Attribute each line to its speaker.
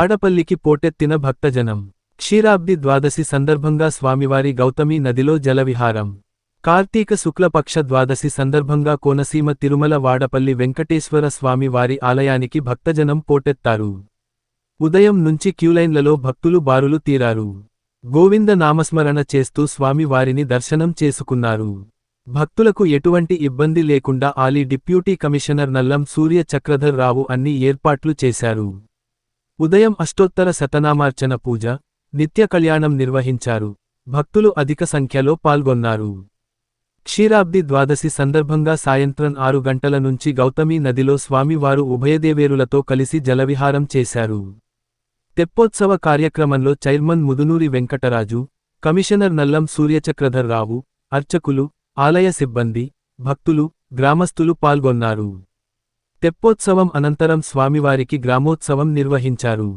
Speaker 1: వాడపల్లికి పోటెత్తిన భక్తజనం. క్షీరాబ్ది ద్వాదశి సందర్భంగా స్వామివారి గౌతమి నదిలో జలవిహారం. కార్తీక శుక్లపక్ష ద్వాదశి సందర్భంగా కోనసీమ తిరుమల వాడపల్లి వెంకటేశ్వర స్వామి వారి ఆలయానికి భక్తజనం పోటెత్తారు. ఉదయం నుంచి క్యూలైన్లలో భక్తులు బారులు తీరారు. గోవింద నామస్మరణ చేస్తూ స్వామి వారిని దర్శనం చేసుకున్నారు. భక్తులకు ఎటువంటి ఇబ్బంది లేకుండా ఆలీ డిప్యూటీ కమిషనర్ నల్లం సూర్య చక్రధర్ రావు అన్ని ఏర్పాట్లు చేశారు. ఉదయం అష్టోత్తర శతనామార్చన పూజ నిత్య కళ్యాణం నిర్వహించారు. భక్తులు అధిక సంఖ్యలో పాల్గొన్నారు. క్షీరాబ్ది ద్వాదశి సందర్భంగా సాయంత్రం ఆరు గంటల నుంచి గౌతమి నదిలో స్వామివారు ఉభయదేవేరులతో కలిసి జలవిహారం చేశారు. తెప్పోత్సవ కార్యక్రమంలో చైర్మన్ ముదునూరి వెంకటరాజు కమిషనర్ నల్లం సూర్యచక్రధర్ రావు అర్చకులు ఆలయ సిబ్బంది భక్తులు గ్రామస్తులు పాల్గొన్నారు. తెప్పోత్సవం అనంతరం స్వామివారికి గ్రామోత్సవం నిర్వహించారు.